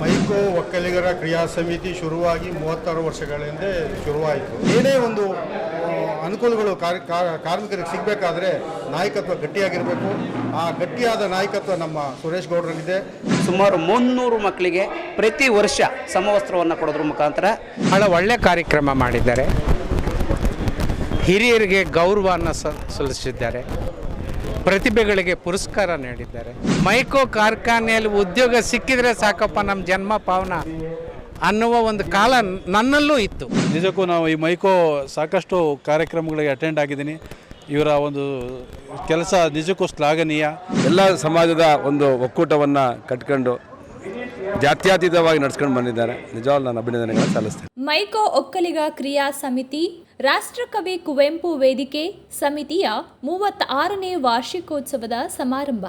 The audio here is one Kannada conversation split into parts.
ಮೈಕೋ ಒಕ್ಕಲಿಗರ ಕ್ರಿಯಾ ಸಮಿತಿ ಶುರುವಾಗಿ ಮೂವತ್ತಾರು ವರ್ಷಗಳ ಹಿಂದೆ ಶುರುವಾಯಿತು. ಏನೇ ಒಂದು ಅನುಕೂಲಗಳು ಕಾರ್- ಕಾ- ಕಾರ್ಮಿಕರಿಗೆ ಸಿಗಬೇಕಾದ್ರೆ ನಾಯಕತ್ವ ಗಟ್ಟಿಯಾಗಿರಬೇಕು. ಆ ಗಟ್ಟಿಯಾದ ನಾಯಕತ್ವ ನಮ್ಮ ಸುರೇಶ್ ಗೌಡ್ರಲ್ಲಿದೆ. ಸುಮಾರು ಮುನ್ನೂರು ಮಕ್ಕಳಿಗೆ ಪ್ರತಿ ವರ್ಷ ಸಮವಸ್ತ್ರವನ್ನು ಕೊಡೋದ್ರ ಮುಖಾಂತರ ಬಹಳ ಒಳ್ಳೆ ಕಾರ್ಯಕ್ರಮ ಮಾಡಿದ್ದಾರೆ. ಹಿರಿಯರಿಗೆ ಗೌರವವನ್ನು ಸಲ್ಲಿಸಿದ್ದಾರೆ. ಪ್ರತಿಭೆಗಳಿಗೆ ಪುರಸ್ಕಾರ ನೀಡಿದ್ದಾರೆ. ಮೈಕೋ ಕಾರ್ಖಾನೆಯಲ್ಲಿ ಉದ್ಯೋಗ ಸಿಕ್ಕಿದ್ರೆ ಸಾಕಪ್ಪ ನಮ್ಮ ಜನ್ಮ ಪಾವನ ಅನ್ನುವ ಒಂದು ಕಾಲ ನನ್ನಲ್ಲೂ ಇತ್ತು. ನಿಜಕ್ಕೂ ನಾವು ಈ ಮೈಕೋ ಸಾಕಷ್ಟು ಕಾರ್ಯಕ್ರಮಗಳಿಗೆ ಅಟೆಂಡ್ ಆಗಿದ್ದೀನಿ. ಇವರ ಒಂದು ಕೆಲಸ ನಿಜಕ್ಕೂ ಶ್ಲಾಘನೀಯ. ಎಲ್ಲ ಸಮಾಜದ ಒಂದು ಒಕ್ಕೂಟವನ್ನು ಕಟ್ಕೊಂಡು ಜಾತ್ಯತೀತವಾಗಿ ನಡೆಸ್ಕೊಂಡು ಬಂದಿದ್ದಾರೆ. ನಿಜವಾಗ್ಲೂ ನಾನು ಅಭಿನಂದನೆಗಳನ್ನು ಸಲ್ಲಿಸ್ತೇನೆ. ಮೈಕೋ ಒಕ್ಕಲಿಗ ಕ್ರಿಯಾ ಸಮಿತಿ ರಾಷ್ಟ್ರಕವಿ ಕುವೆಂಪು ವೇದಿಕೆ ಸಮಿತಿಯ ಮೂವತ್ತ ಆರನೇ ವಾರ್ಷಿಕೋತ್ಸವದ ಸಮಾರಂಭ.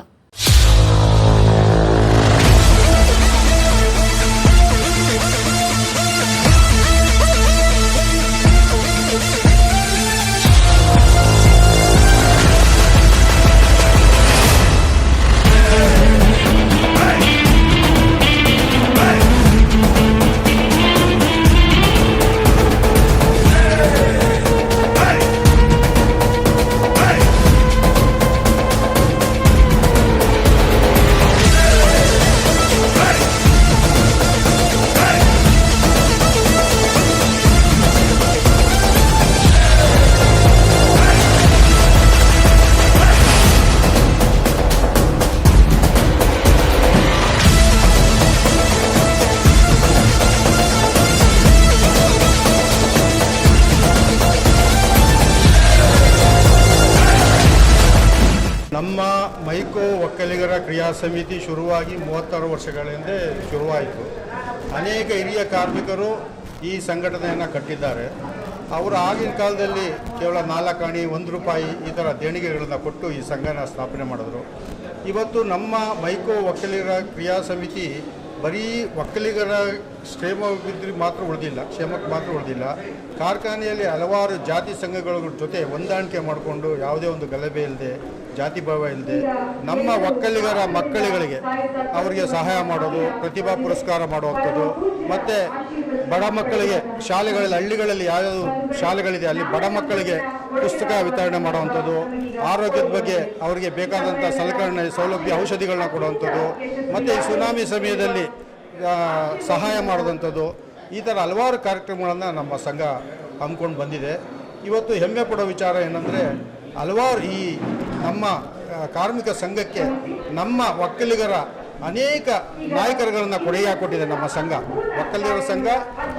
ಸಮಿತಿ ಶುರುವಾಗಿ ಮೂವತ್ತಾರು ವರ್ಷಗಳ ಹಿಂದೆ ಶುರುವಾಯಿತು. ಅನೇಕ ಹಿರಿಯ ಕಾರ್ಮಿಕರು ಈ ಸಂಘಟನೆಯನ್ನು ಕಟ್ಟಿದ್ದಾರೆ. ಅವರು ಆಗಿನ ಕಾಲದಲ್ಲಿ ಕೇವಲ ನಾಲ್ಕು ಅಣಿ ಒಂದು ರೂಪಾಯಿ ಈ ಥರ ದೇಣಿಗೆಗಳನ್ನು ಕೊಟ್ಟು ಈ ಸಂಘನ ಸ್ಥಾಪನೆ ಮಾಡಿದ್ರು. ಇವತ್ತು ನಮ್ಮ ಮೈಕೋ ಒಕ್ಕಲಿಗರ ಕ್ರಿಯಾ ಸಮಿತಿ ಬರೀ ಒಕ್ಕಲಿಗರ ಕ್ಷೇಮವಿದ್ರೆ ಮಾತ್ರ ಉಳಿದಿಲ್ಲ, ಕ್ಷೇಮಕ್ಕೆ ಮಾತ್ರ ಉಳಿದಿಲ್ಲ. ಕಾರ್ಖಾನೆಯಲ್ಲಿ ಹಲವಾರು ಜಾತಿ ಸಂಘಗಳ ಜೊತೆ ಹೊಂದಾಣಿಕೆ ಮಾಡಿಕೊಂಡು ಯಾವುದೇ ಒಂದು ಗಲಭೆ ಇಲ್ಲದೆ ಜಾತಿ ಭಾವ ಇಲ್ಲದೆ ನಮ್ಮ ಒಕ್ಕಲಿಗರ ಮಕ್ಕಳುಗಳಿಗೆ ಅವರಿಗೆ ಸಹಾಯ ಮಾಡೋದು, ಪ್ರತಿಭಾ ಪುರಸ್ಕಾರ ಮಾಡುವಂಥದ್ದು ಮತ್ತು ಬಡ ಮಕ್ಕಳಿಗೆ ಶಾಲೆಗಳಲ್ಲಿ, ಹಳ್ಳಿಗಳಲ್ಲಿ ಯಾವ್ಯಾವ ಶಾಲೆಗಳಿದೆ, ಅಲ್ಲಿ ಬಡ ಮಕ್ಕಳಿಗೆ ಪುಸ್ತಕ ವಿತರಣೆ ಮಾಡುವಂಥದ್ದು, ಆರೋಗ್ಯದ ಬಗ್ಗೆ ಅವರಿಗೆ ಬೇಕಾದಂಥ ಸಲಕರಣೆ, ಸೌಲಭ್ಯ, ಔಷಧಿಗಳನ್ನ ಕೊಡುವಂಥದ್ದು, ಮತ್ತು ಈ ಸುನಾಮಿ ಸಮಯದಲ್ಲಿ ಸಹಾಯ ಮಾಡೋದಂಥದ್ದು ಈ ಥರ ಹಲವಾರು ಕಾರ್ಯಕ್ರಮಗಳನ್ನು ನಮ್ಮ ಸಂಘ ಹಮ್ಮಿಕೊಂಡು ಬಂದಿದೆ. ಇವತ್ತು ಹೆಮ್ಮೆ ಪಡೋ ವಿಚಾರ ಏನಂದರೆ, ಹಲವಾರು ಈ ನಮ್ಮ ಕಾರ್ಮಿಕ ಸಂಘಕ್ಕೆ ನಮ್ಮ ಒಕ್ಕಲಿಗರ ಅನೇಕ ನಾಯಕರುಗಳನ್ನು ಕೊಡುಗೆ ಕೊಟ್ಟಿದೆ ನಮ್ಮ ಸಂಘ. ಒಕ್ಕಲಿಗರ ಸಂಘ,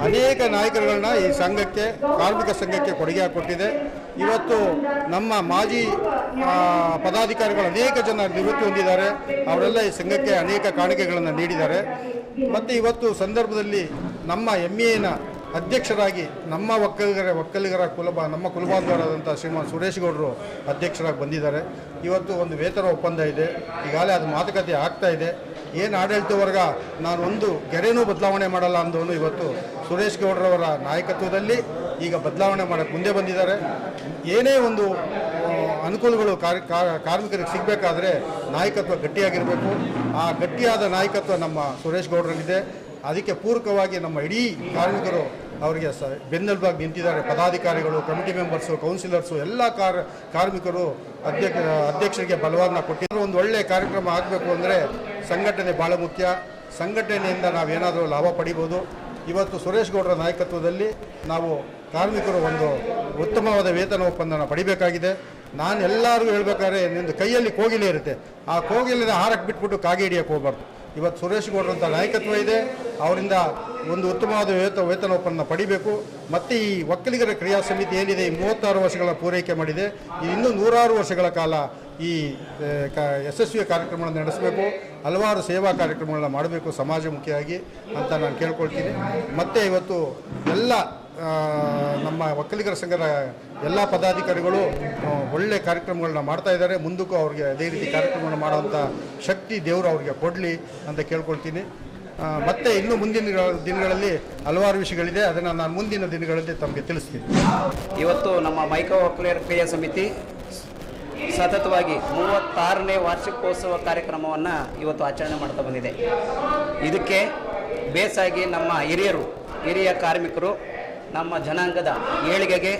ಅನೇಕ ನಾಯಕರುಗಳನ್ನ ಈ ಸಂಘಕ್ಕೆ, ಕಾರ್ಮಿಕ ಸಂಘಕ್ಕೆ ಕೊಡುಗೆ ಹಾಕೊಟ್ಟಿದೆ ಇವತ್ತು ನಮ್ಮ ಮಾಜಿ ಪದಾಧಿಕಾರಿಗಳು ಅನೇಕ ಜನ ನಿವೃತ್ತಿ ಹೊಂದಿದ್ದಾರೆ. ಅವರೆಲ್ಲ ಈ ಸಂಘಕ್ಕೆ ಅನೇಕ ಕಾಣಿಕೆಗಳನ್ನು ನೀಡಿದ್ದಾರೆ. ಮತ್ತು ಇವತ್ತು ಸಂದರ್ಭದಲ್ಲಿ ನಮ್ಮ ಎಂ ಎನ ಅಧ್ಯಕ್ಷರಾಗಿ ನಮ್ಮ ಒಕ್ಕಲಿಗರ ಒಕ್ಕಲಿಗರ ಕುಲಬ, ನಮ್ಮ ಕುಲಬಾಂಧವರಾದಂಥ ಶ್ರೀಮಾನ್ ಸುರೇಶ್ ಗೌಡರು ಅಧ್ಯಕ್ಷರಾಗಿ ಬಂದಿದ್ದಾರೆ. ಇವತ್ತು ಒಂದು ವೇತನ ಒಪ್ಪಂದ ಇದೆ. ಈಗಾಗಲೇ ಅದು ಮಾತುಕತೆ ಆಗ್ತಾ ಇದೆ. ಏನು ಆಡಳಿತ ವರ್ಗ ನಾನು ಒಂದು ಗೆರೆನೂ ಬದಲಾವಣೆ ಮಾಡಲ್ಲ ಅಂದವನು ಇವತ್ತು ಸುರೇಶ್ ಗೌಡ್ರವರ ನಾಯಕತ್ವದಲ್ಲಿ ಈಗ ಬದಲಾವಣೆ ಮಾಡೋಕ್ಕೆ ಮುಂದೆ ಬಂದಿದ್ದಾರೆ. ಏನೇ ಒಂದು ಅನುಕೂಲಗಳು ಕಾರ್ಮಿಕರಿಗೆ ಸಿಗಬೇಕಾದ್ರೆ ನಾಯಕತ್ವ ಗಟ್ಟಿಯಾಗಿರಬೇಕು. ಆ ಗಟ್ಟಿಯಾದ ನಾಯಕತ್ವ ನಮ್ಮ ಸುರೇಶ್ ಗೌಡ್ರಲ್ಲಿದೆ. ಅದಕ್ಕೆ ಪೂರಕವಾಗಿ ನಮ್ಮ ಇಡೀ ಕಾರ್ಮಿಕರು ಅವರಿಗೆ ಸ, ಬೆನ್ನೆಲುಬಾಗಿ ನಿಂತಿದ್ದಾರೆ. ಪದಾಧಿಕಾರಿಗಳು, ಕಮಿಟಿ ಮೆಂಬರ್ಸು, ಕೌನ್ಸಿಲರ್ಸು, ಎಲ್ಲ ಕಾರ್, ಕಾರ್ಮಿಕರು ಅಧ್ಯಕ್ಷ, ಅಧ್ಯಕ್ಷರಿಗೆ ಬಲವನ್ನು ಕೊಟ್ಟಿದ್ರು ಒಂದು ಒಳ್ಳೆಯ ಕಾರ್ಯಕ್ರಮ ಆಗಬೇಕು ಅಂದರೆ ಸಂಘಟನೆ ಭಾಳ ಮುಖ್ಯ. ಸಂಘಟನೆಯಿಂದ ನಾವೇನಾದರೂ ಲಾಭ ಪಡಿಬೋದು. ಇವತ್ತು ಸುರೇಶ್ ಗೌಡರ ನಾಯಕತ್ವದಲ್ಲಿ ನಾವು ಕಾರ್ಮಿಕರು ಒಂದು ಉತ್ತಮವಾದ ವೇತನ ಒಪ್ಪಂದನ ಪಡಿಬೇಕಾಗಿದೆ. ನಾನು ಎಲ್ಲರಿಗೂ ಹೇಳ್ಬೇಕಾದ್ರೆ ನಿಮ್ಮದು ಕೈಯಲ್ಲಿ ಕೋಗಿಲೆ ಇರುತ್ತೆ. ಆ ಕೋಗಿಲಿನ ಹಾರಕ್ಕೆ ಬಿಟ್ಬಿಟ್ಟು ಕಾಗೆ ಹಿಡಿಯಕ್ಕೆ ಹೋಗ್ಬಾರ್ದು. ಇವತ್ತು ಸುರೇಶ್ ಗೌಡ್ರಂಥ ನಾಯಕತ್ವ ಇದೆ. ಅವರಿಂದ ಒಂದು ಉತ್ತಮವಾದ ವೇತ, ವೇತನ ಒಪ್ಪಂದ ಪಡಿಬೇಕು. ಮತ್ತು ಈ ಒಕ್ಕಲಿಗರ ಕ್ರಿಯಾ ಸಮಿತಿ ಏನಿದೆ, ಈ ಮೂವತ್ತಾರು ವರ್ಷಗಳ ಪೂರೈಕೆ ಮಾಡಿದೆ. ಇನ್ನೂ ನೂರಾರು ವರ್ಷಗಳ ಕಾಲ ಈ ಯಶಸ್ವಿ ಕಾರ್ಯಕ್ರಮಗಳನ್ನು ನಡೆಸಬೇಕು. ಹಲವಾರು ಸೇವಾ ಕಾರ್ಯಕ್ರಮಗಳನ್ನ ಮಾಡಬೇಕು ಸಮಾಜಮುಖಿಯಾಗಿ ಅಂತ ನಾನು ಕೇಳ್ಕೊಳ್ತೀನಿ. ಮತ್ತು ಇವತ್ತು ಎಲ್ಲ ನಮ್ಮ ಒಕ್ಕಲಿಗರ ಸಂಘದ ಎಲ್ಲ ಪದಾಧಿಕಾರಿಗಳು ಒಳ್ಳೆ ಕಾರ್ಯಕ್ರಮಗಳನ್ನ ಮಾಡ್ತಾ ಇದ್ದಾರೆ. ಮುಂದಕ್ಕೂ ಅವ್ರಿಗೆ ಅದೇ ರೀತಿ ಕಾರ್ಯಕ್ರಮಗಳನ್ನ ಮಾಡುವಂಥ ಶಕ್ತಿ ದೇವರು ಅವ್ರಿಗೆ ಕೊಡಲಿ ಅಂತ ಕೇಳ್ಕೊಳ್ತೀನಿ. ಮತ್ತೆ ಇನ್ನು ಮುಂದಿನ ದಿನಗಳಲ್ಲಿ ಹಲವಾರು ವಿಷಯಗಳಿದೆ. ಅದನ್ನು ನಾನು ಮುಂದಿನ ದಿನಗಳಲ್ಲಿ ತಮಗೆ ತಿಳಿಸ್ತೀನಿ. ಇವತ್ತು ನಮ್ಮ ಮೈಕೋ ಒಕ್ಕಲಿಗರ ಕ್ರಿಯಾ ಸಮಿತಿ ಸತತವಾಗಿ ಮೂವತ್ತಾರನೇ ವಾರ್ಷಿಕೋತ್ಸವ ಕಾರ್ಯಕ್ರಮವನ್ನು ಇವತ್ತು ಆಚರಣೆ ಮಾಡ್ತಾ ಬಂದಿದೆ. ಇದಕ್ಕೆ ಬೇಸಾಗಿ ನಮ್ಮ ಹಿರಿಯರು, ಹಿರಿಯ ಕಾರ್ಮಿಕರು, ನಮ್ಮ ಜನಾಂಗದ ಏಳಿಗೆಗೆ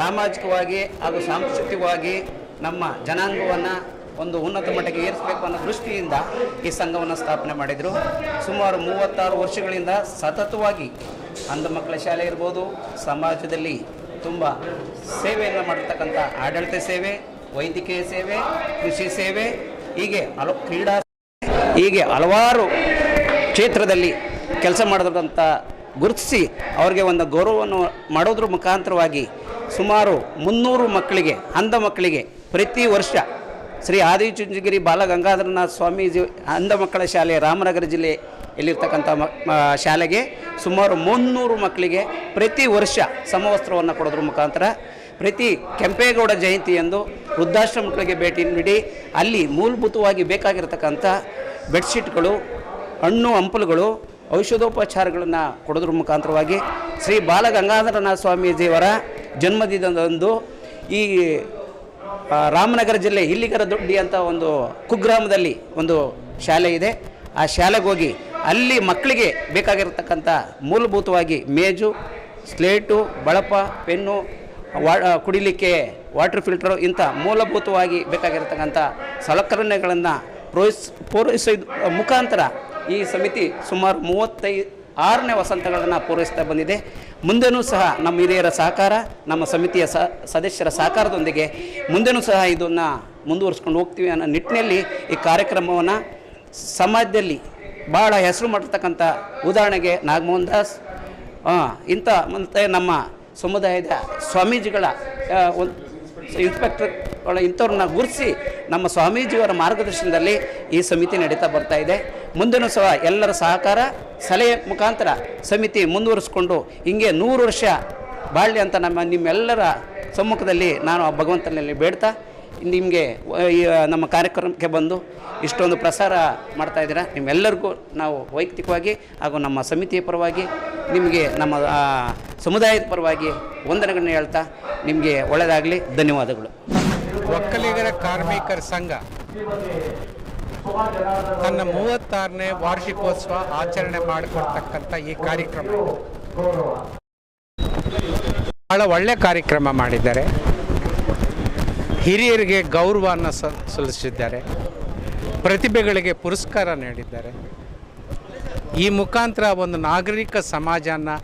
ಸಾಮಾಜಿಕವಾಗಿ ಹಾಗೂ ಸಾಂಸ್ಕೃತಿಕವಾಗಿ ನಮ್ಮ ಜನಾಂಗವನ್ನು ಒಂದು ಉನ್ನತ ಮಟ್ಟಕ್ಕೆ ಏರಿಸಬೇಕು ಅನ್ನೋ ದೃಷ್ಟಿಯಿಂದ ಈ ಸಂಘವನ್ನು ಸ್ಥಾಪನೆ ಮಾಡಿದರು. ಸುಮಾರು ಮೂವತ್ತಾರು ವರ್ಷಗಳಿಂದ ಸತತವಾಗಿ ಅಂಧ ಮಕ್ಕಳ ಶಾಲೆ ಇರ್ಬೋದು, ಸಮಾಜದಲ್ಲಿ ತುಂಬ ಸೇವೆಯನ್ನು ಮಾಡಿರ್ತಕ್ಕಂಥ ಆಡಳಿತ ಸೇವೆ, ವೈದ್ಯಕೀಯ ಸೇವೆ, ಕೃಷಿ ಸೇವೆ, ಹೀಗೆ ಹಲವು ಕ್ರೀಡಾ ಹೀಗೆ ಹಲವಾರು ಕ್ಷೇತ್ರದಲ್ಲಿ ಕೆಲಸ ಮಾಡಿದಂಥ ಗುರುತಿಸಿ ಅವರಿಗೆ ಒಂದು ಗೌರವವನ್ನು ಮಾಡೋದ್ರ ಮುಖಾಂತರವಾಗಿ ಸುಮಾರು ಮುನ್ನೂರು ಮಕ್ಕಳಿಗೆ, ಅಂಧ ಮಕ್ಕಳಿಗೆ ಪ್ರತಿ ವರ್ಷ ಶ್ರೀ ಆದಿಚುಂಚಗಿರಿ ಬಾಲಗಂಗಾಧರನಾಥ ಸ್ವಾಮೀಜಿ ಅಂಧ ಮಕ್ಕಳ ಶಾಲೆ ರಾಮನಗರ ಜಿಲ್ಲೆಯಲ್ಲಿರ್ತಕ್ಕಂಥ ಮ- ಶಾಲೆಗೆ ಸುಮಾರು ಮುನ್ನೂರು ಮಕ್ಕಳಿಗೆ ಪ್ರತಿ ವರ್ಷ ಸಮವಸ್ತ್ರವನ್ನು ಕೊಡೋದ್ರ ಮುಖಾಂತರ ಪ್ರತಿ ಕೆಂಪೇಗೌಡ ಜಯಂತಿಯಂದು ವೃದ್ಧಾಶ್ರಮಗಳಿಗೆ ಭೇಟಿ ನೀಡಿ ಅಲ್ಲಿ ಮೂಲಭೂತವಾಗಿ ಬೇಕಾಗಿರ್ತಕ್ಕಂಥ ಬೆಡ್ಶೀಟ್ಗಳು, ಹಣ್ಣು ಹಂಪಲುಗಳು, ಔಷಧೋಪಚಾರಗಳನ್ನು ಕೊಡೋದ್ರ ಮುಖಾಂತರವಾಗಿ ಶ್ರೀ ಬಾಲಗಂಗಾಧರನಾಥ ಸ್ವಾಮೀಜಿಯವರ ಜನ್ಮದಿನದಂದು ಈ ರಾಮನಗರ ಜಿಲ್ಲೆ ಇಲ್ಲಿಗರ ದೊಡ್ಡಿ ಅಂತ ಒಂದು ಕುಗ್ರಾಮದಲ್ಲಿ ಒಂದು ಶಾಲೆ ಇದೆ. ಆ ಶಾಲೆಗೆ ಹೋಗಿ ಅಲ್ಲಿ ಮಕ್ಕಳಿಗೆ ಬೇಕಾಗಿರತಕ್ಕಂಥ ಮೂಲಭೂತವಾಗಿ ಮೇಜು, ಸ್ಲೇಟು, ಬಳಪ, ಪೆನ್ನು, ವಾ ಕುಡಿಲಿಕ್ಕೆ ವಾಟರ್ ಫಿಲ್ಟರು ಇಂಥ ಮೂಲಭೂತವಾಗಿ ಬೇಕಾಗಿರತಕ್ಕಂಥ ಸಲಕರಣೆಗಳನ್ನು ಪ್ರೋತ್ಸ ಪೂರೈಸೋದ್ ಮುಖಾಂತರ ಈ ಸಮಿತಿ ಸುಮಾರು ಮೂವತ್ತೈ ಆರನೇ ವಸಂತಗಳನ್ನು ಪೂರೈಸ್ತಾ ಬಂದಿದೆ. ಮುಂದೆನೂ ಸಹ ನಮ್ಮ ಹಿರಿಯರ ಸಹಕಾರ, ನಮ್ಮ ಸಮಿತಿಯ ಸದಸ್ಯರ ಸಹಕಾರದೊಂದಿಗೆ ಮುಂದೆನೂ ಸಹ ಇದನ್ನು ಮುಂದುವರಿಸ್ಕೊಂಡು ಹೋಗ್ತೀವಿ ಅನ್ನೋ ನಿಟ್ಟಿನಲ್ಲಿ ಈ ಕಾರ್ಯಕ್ರಮವನ್ನು ಸಮಾಜದಲ್ಲಿ ಭಾಳ ಹೆಸರು ಮಾಡಿರ್ತಕ್ಕಂಥ ಉದಾಹರಣೆಗೆ ನಾಗಮೋಹನ್ ದಾಸ್. ಇಂಥ ಮತ್ತು ನಮ್ಮ ಸಮುದಾಯದ ಸ್ವಾಮೀಜಿಗಳ ಒಂದು ಇನ್ಸ್ಪೆಕ್ಟರ್ಗಳ ಇಂಥವ್ರನ್ನ ಗುರುತಿಸಿ ನಮ್ಮ ಸ್ವಾಮೀಜಿಯವರ ಮಾರ್ಗದರ್ಶನದಲ್ಲಿ ಈ ಸಮಿತಿ ನಡೀತಾ ಬರ್ತಾ ಇದೆ. ಮುಂದಿನ ಸಹ ಎಲ್ಲರ ಸಹಕಾರ ಸಲಹೆ ಮುಖಾಂತರ ಸಮಿತಿ ಮುಂದುವರಿಸ್ಕೊಂಡು ಹಿಂಗೆ ನೂರು ವರ್ಷ ಬಾಳ್ಯ ಅಂತ ನಮ್ಮ ನಿಮ್ಮೆಲ್ಲರ ಸಮ್ಮುಖದಲ್ಲಿ ನಾನು ಆ ಭಗವಂತನಲ್ಲಿ ಬೇಡ್ತಾ ನಿಮಗೆ ನಮ್ಮ ಕಾರ್ಯಕ್ರಮಕ್ಕೆ ಬಂದು ಇಷ್ಟೊಂದು ಪ್ರಸಾರ ಮಾಡ್ತಾ ಇದ್ದೀರಾ? ನಿಮ್ಮೆಲ್ಲರಿಗೂ ನಾವು ವೈಯಕ್ತಿಕವಾಗಿ ಹಾಗೂ ನಮ್ಮ ಸಮಿತಿಯ ಪರವಾಗಿ, ನಿಮಗೆ ನಮ್ಮ ಸಮುದಾಯದ ಪರವಾಗಿ ವಂದನೆಗಳನ್ನ ಹೇಳ್ತಾ ನಿಮಗೆ ಒಳ್ಳೆಯದಾಗಲಿ. ಧನ್ಯವಾದಗಳು. ಒಕ್ಕಲಿಗರ ಕಾರ್ಮಿಕರ ಸಂಘ. ತನ್ನ ಮೂವತ್ತಾರನೇ ವಾರ್ಷಿಕೋತ್ಸವ ಆಚರಣೆ ಮಾಡಿಕೊಡ್ತಕ್ಕಂಥ ಈ ಕಾರ್ಯಕ್ರಮ. ಬಹಳ ಒಳ್ಳೆ ಕಾರ್ಯಕ್ರಮ ಮಾಡಿದ್ದಾರೆ. ಹಿರಿಯರಿಗೆ ಗೌರವವನ್ನು ಸಲ್ಲಿಸಿದ್ದಾರೆ. ಪ್ರತಿಭೆಗಳಿಗೆ ಪುರಸ್ಕಾರ ನೀಡಿದ್ದಾರೆ. ಈ ಮುಖಾಂತರ ಒಂದು ನಾಗರಿಕ ಸಮಾಜನ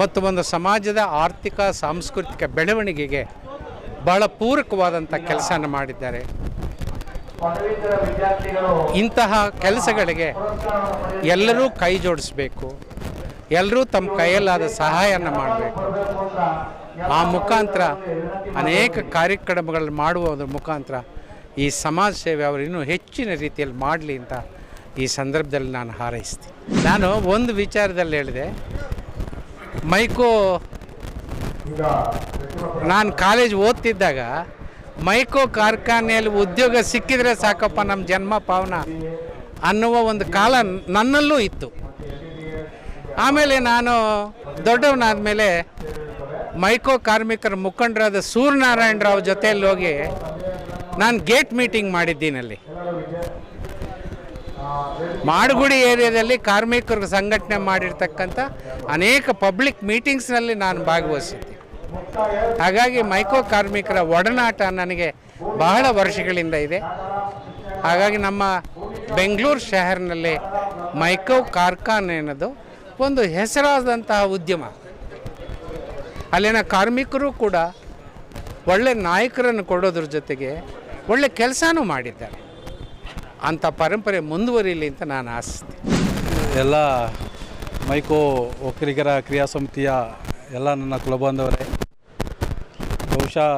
ಮತ್ತು ಒಂದು ಸಮಾಜದ ಆರ್ಥಿಕ, ಸಾಂಸ್ಕೃತಿಕ ಬೆಳವಣಿಗೆಗೆ ಬಹಳ ಪೂರಕವಾದಂಥ ಕೆಲಸನ ಮಾಡಿದ್ದಾರೆ. ಇಂತಹ ಕೆಲಸಗಳಿಗೆ ಎಲ್ಲರೂ ಕೈ ಜೋಡಿಸ್ಬೇಕು. ಎಲ್ಲರೂ ತಮ್ಮ ಕೈಯಲ್ಲಾದ ಸಹಾಯನ ಮಾಡಬೇಕು. ಆ ಮುಖಾಂತರ ಅನೇಕ ಕಾರ್ಯಕ್ರಮಗಳನ್ನು ಮಾಡುವುದರ ಮುಖಾಂತರ ಈ ಸಮಾಜ ಸೇವೆ ಅವರು ಇನ್ನೂ ಹೆಚ್ಚಿನ ರೀತಿಯಲ್ಲಿ ಮಾಡಲಿ ಅಂತ ಈ ಸಂದರ್ಭದಲ್ಲಿ ನಾನು ಹಾರೈಸ್ತೀನಿ. ನಾನು ಒಂದು ವಿಚಾರದಲ್ಲಿ ಹೇಳಿದೆ. ಮೈಕೋ ನಾನು ಕಾಲೇಜ್ ಓದ್ತಿದ್ದಾಗ ಮೈಕೋ ಕಾರ್ಖಾನೆಯಲ್ಲಿ ಉದ್ಯೋಗ ಸಿಕ್ಕಿದ್ರೆ ಸಾಕಪ್ಪ ನಮ್ಮ ಜನ್ಮ ಪಾವನ ಅನ್ನುವ ಒಂದು ಕಾಲ ನನ್ನಲ್ಲೂ ಇತ್ತು. ಆಮೇಲೆ ನಾನು ದೊಡ್ಡವನಾದ ಮೇಲೆ ಮೈಕೋ ಕಾರ್ಮಿಕರ ಮುಖಂಡರಾದ ಸೂರ್ಯನಾರಾಯಣ ರಾವ್ ಜೊತೆಯಲ್ಲಿ ಹೋಗಿ ನಾನು ಗೇಟ್ ಮೀಟಿಂಗ್ ಮಾಡಿದ್ದೀನಲ್ಲಿ ಮಾಡಗುಡಿ ಏರಿಯಾದಲ್ಲಿ ಕಾರ್ಮಿಕರು ಸಂಘಟನೆ ಮಾಡಿರ್ತಕ್ಕಂಥ ಅನೇಕ ಪಬ್ಲಿಕ್ ಮೀಟಿಂಗ್ಸ್ನಲ್ಲಿ ನಾನು ಭಾಗವಹಿಸಿದ್ದೆ. ಹಾಗಾಗಿ ಮೈಕೋ ಕಾರ್ಮಿಕರ ಒಡನಾಟ ನನಗೆ ಬಹಳ ವರ್ಷಗಳಿಂದ ಇದೆ. ಹಾಗಾಗಿ ನಮ್ಮ ಬೆಂಗಳೂರು ಶಹರ್ನಲ್ಲಿ ಮೈಕೋ ಕಾರ್ಖಾನೆ ಅನ್ನೋದು ಒಂದು ಹೆಸರಾದಂತಹ ಉದ್ಯಮ. ಅಲ್ಲಿನ ಕಾರ್ಮಿಕರು ಕೂಡ ಒಳ್ಳೆ ನಾಯಕರನ್ನು ಕೊಡೋದ್ರ ಜೊತೆಗೆ ಒಳ್ಳೆ ಕೆಲಸನೂ ಮಾಡಿದ್ದಾರೆ. ಅಂಥ ಪರಂಪರೆ ಮುಂದುವರಿಲಿ ಅಂತ ನಾನು ಆಶಿಸ್ತೀನಿ ಎಲ್ಲ ಮೈಕೋ ಒಕ್ಕಲಿಗರ ಕ್ರಿಯಾ ಸಮಿತಿಯ ಎಲ್ಲ ನನ್ನ ಕುಲಬಾಂಧವರೇ ಬಹುಶಃ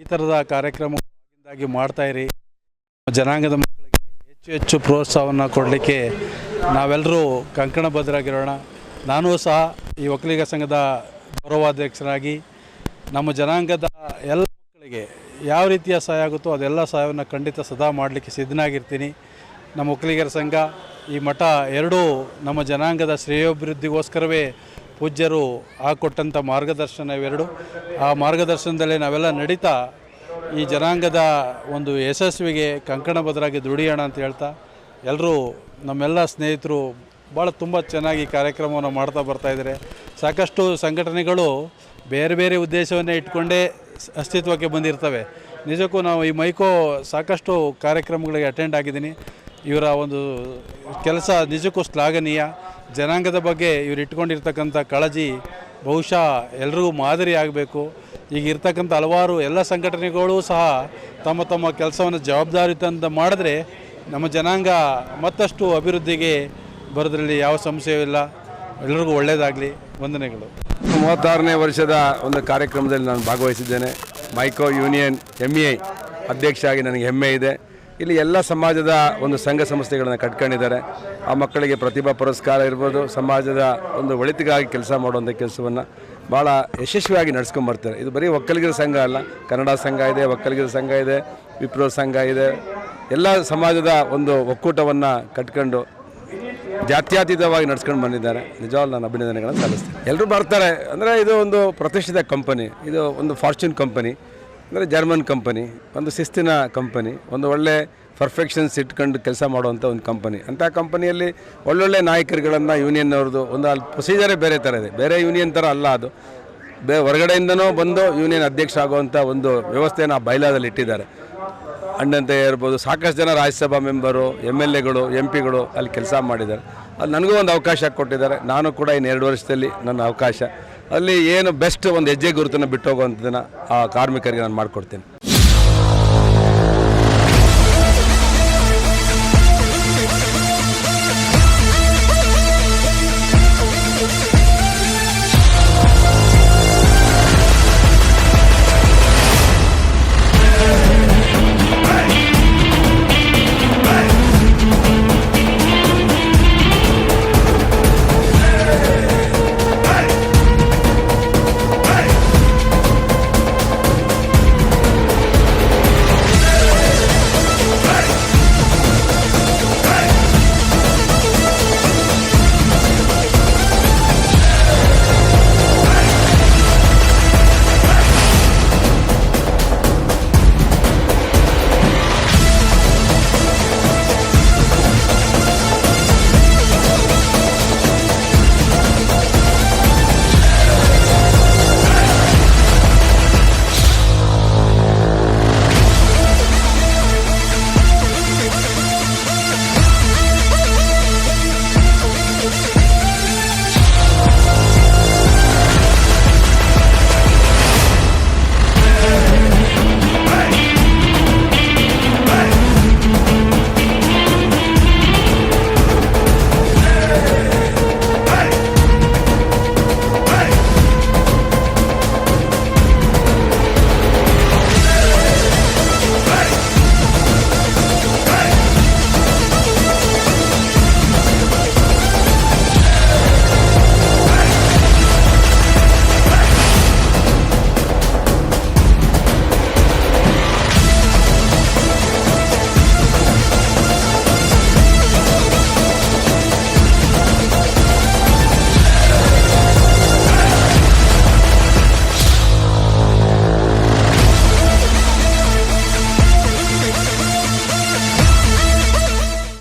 ಈ ಥರದ ಕಾರ್ಯಕ್ರಮವಾಗಿ ಮಾಡ್ತಾಯಿರಿ ಜನಾಂಗದ ಮಕ್ಕಳಿಗೆ ಹೆಚ್ಚು ಹೆಚ್ಚು ಪ್ರೋತ್ಸಾಹವನ್ನು ಕೊಡಲಿಕ್ಕೆ ನಾವೆಲ್ಲರೂ ಕಂಕಣಬದ್ಧರಾಗಿರೋಣ ನಾನೂ ಸಹ ಈ ಒಕ್ಕಲಿಗ ಸಂಘದ ಗೌರವಾಧ್ಯಕ್ಷರಾಗಿ ನಮ್ಮ ಜನಾಂಗದ ಎಲ್ಲ ಮಕ್ಕಳಿಗೆ ಯಾವ ರೀತಿಯ ಸಹಾಯ ಆಗುತ್ತೋ ಅದೆಲ್ಲ ಸಹಾಯವನ್ನು ಖಂಡಿತ ಸದಾ ಮಾಡಲಿಕ್ಕೆ ಸಿದ್ಧನಾಗಿರ್ತೀನಿ. ನಮ್ಮ ಒಕ್ಕಲಿಗರ ಸಂಘ, ಈ ಮಠ ಎರಡೂ ನಮ್ಮ ಜನಾಂಗದ ಶ್ರೇಯೋಭಿವೃದ್ಧಿಗೋಸ್ಕರವೇ ಪೂಜ್ಯರು ಹಾಕೊಟ್ಟಂಥ ಮಾರ್ಗದರ್ಶನ ಇವೆರಡು. ಆ ಮಾರ್ಗದರ್ಶನದಲ್ಲೇ ನಾವೆಲ್ಲ ನಡೀತಾ ಈ ಜನಾಂಗದ ಒಂದು ಯಶಸ್ವಿಗೆ ಕಂಕಣಬದ್ಧರಾಗಿ ದುಡಿಯೋಣ ಅಂತ ಹೇಳ್ತಾ ಎಲ್ಲರೂ ನಮ್ಮೆಲ್ಲ ಸ್ನೇಹಿತರು ಭಾಳ ತುಂಬ ಚೆನ್ನಾಗಿ ಕಾರ್ಯಕ್ರಮವನ್ನು ಮಾಡ್ತಾ ಬರ್ತಾ ಇದ್ದಾರೆ. ಸಾಕಷ್ಟು ಸಂಘಟನೆಗಳು ಬೇರೆ ಬೇರೆ ಉದ್ದೇಶವನ್ನೇ ಇಟ್ಕೊಂಡೇ ಅಸ್ತಿತ್ವಕ್ಕೆ ಬಂದಿರ್ತವೆ. ನಿಜಕ್ಕೂ ನಾವು ಈ ಮೈಕೋ ಸಾಕಷ್ಟು ಕಾರ್ಯಕ್ರಮಗಳಿಗೆ ಅಟೆಂಡ್ ಆಗಿದ್ದೀನಿ. ಇವರ ಒಂದು ಕೆಲಸ ನಿಜಕ್ಕೂ ಶ್ಲಾಘನೀಯ. ಜನಾಂಗದ ಬಗ್ಗೆ ಇವರು ಇಟ್ಕೊಂಡಿರ್ತಕ್ಕಂಥ ಕಾಳಜಿ ಬಹುಶಃ ಎಲ್ರಿಗೂ ಮಾದರಿ ಆಗಬೇಕು. ಈಗ ಇರ್ತಕ್ಕಂಥ ಹಲವಾರು ಎಲ್ಲ ಸಂಘಟನೆಗಳು ಸಹ ತಮ್ಮ ತಮ್ಮ ಕೆಲಸವನ್ನು ಜವಾಬ್ದಾರಿತಂದ ಮಾಡಿದ್ರೆ ನಮ್ಮ ಜನಾಂಗ ಮತ್ತಷ್ಟು ಅಭಿವೃದ್ಧಿಗೆ ಬರೋದ್ರಲ್ಲಿ ಯಾವ ಸಮಸ್ಯೆ ಇಲ್ಲ. ಎಲ್ಲರಿಗೂ ಒಳ್ಳೆಯದಾಗಲಿ ವಂದನೆಗಳು. ಮೂವತ್ತಾರನೇ ವರ್ಷದ ಒಂದು ಕಾರ್ಯಕ್ರಮದಲ್ಲಿ ನಾನು ಭಾಗವಹಿಸಿದ್ದೇನೆ. ಮೈಕೋ ಯೂನಿಯನ್ ಎಂ ಎ ಅಧ್ಯಕ್ಷ ಆಗಿ ನನಗೆ ಹೆಮ್ಮೆ ಇದೆ. ಇಲ್ಲಿ ಎಲ್ಲ ಸಮಾಜದ ಒಂದು ಸಂಘ ಸಂಸ್ಥೆಗಳನ್ನು ಕಟ್ಕೊಂಡಿದ್ದಾರೆ. ಆ ಮಕ್ಕಳಿಗೆ ಪ್ರತಿಭಾ ಪುರಸ್ಕಾರ ಇರ್ಬೋದು, ಸಮಾಜದ ಒಂದು ಒಳಿತಿಗಾಗಿ ಕೆಲಸ ಮಾಡುವಂಥ ಕೆಲಸವನ್ನು ಭಾಳ ಯಶಸ್ವಿಯಾಗಿ ನಡ್ಸ್ಕೊಂಬರ್ತಾರೆ ಇದು ಬರೀ ಒಕ್ಕಲಿಗರ ಸಂಘ ಅಲ್ಲ, ಕನ್ನಡ ಸಂಘ ಇದೆ, ಒಕ್ಕಲಿಗರ ಸಂಘ ಇದೆ, ವಿಪ್ರೋ ಸಂಘ ಇದೆ. ಎಲ್ಲ ಸಮಾಜದ ಒಂದು ಒಕ್ಕೂಟವನ್ನು ಕಟ್ಕೊಂಡು ಜಾತ್ಯತೀತವಾಗಿ ನಡ್ಸ್ಕೊಂಡು ಬಂದಿದ್ದಾರೆ. ನಿಜವಾಗ್ಲೂ ನಾನು ಅಭಿನಂದನೆಗಳನ್ನು ಸಲ್ಲಿಸ್ತೇನೆ. ಎಲ್ಲರೂ ಬರ್ತಾರೆ. ಅಂದರೆ ಇದು ಒಂದು ಪ್ರತಿಷ್ಠಿತ ಕಂಪನಿ ಇದು ಒಂದು ಫಾರ್ಚೂನ್ ಕಂಪನಿ ಅಂದರೆ ಜರ್ಮನ್ ಕಂಪನಿ ಒಂದು ಶಿಸ್ತಿನ ಕಂಪನಿ ಒಂದು ಒಳ್ಳೆ ಪರ್ಫೆಕ್ಷನ್ಸ್ ಇಟ್ಕೊಂಡು ಕೆಲಸ ಮಾಡುವಂಥ ಒಂದು ಕಂಪನಿ ಅಂಥ ಕಂಪನಿಯಲ್ಲಿ ಒಳ್ಳೊಳ್ಳೆ ನಾಯಕರುಗಳನ್ನು ಯೂನಿಯನ್ ಅವ್ರದ್ದು ಒಂದು ಅಲ್ಲಿ ಪ್ರೊಸೀಜರೇ ಬೇರೆ ಥರ ಇದೆ. ಬೇರೆ ಯೂನಿಯನ್ ಥರ ಅಲ್ಲ ಅದು. ಬೇ ಹೊರಗಡೆಯಿಂದನೂ ಬಂದು ಯೂನಿಯನ್ ಅಧ್ಯಕ್ಷ ಆಗುವಂಥ ಒಂದು ವ್ಯವಸ್ಥೆಯನ್ನು ಆ ಬೈಲಾದಲ್ಲಿ ಇಟ್ಟಿದ್ದಾರೆ. ಅಣ್ಣಂತೆ ಇರ್ಬೋದು, ಸಾಕಷ್ಟು ಜನ ರಾಜ್ಯಸಭಾ ಮೆಂಬರು ಎಂ ಎಲ್ ಎಗಳು, ಎಂ ಪಿಗಳು ಅಲ್ಲಿ ಕೆಲಸ ಮಾಡಿದ್ದಾರೆ. ಅಲ್ಲಿ ನನಗೂ ಒಂದು ಅವಕಾಶ ಕೊಟ್ಟಿದ್ದಾರೆ. ನಾನು ಕೂಡ ಇನ್ನು ಎರಡು ವರ್ಷದಲ್ಲಿ ನನ್ನ ಅವಕಾಶ. ಅಲ್ಲಿ ಏನು ಬೆಸ್ಟ್ ಒಂದು ಹೆಜ್ಜೆ ಗುರುತನ್ನು ಬಿಟ್ಟು ಹೋಗುವಂಥದ್ದನ್ನು ಆ ಕಾರ್ಮಿಕರಿಗೆ ನಾನು ಮಾಡಿಕೊಡ್ತೀನಿ.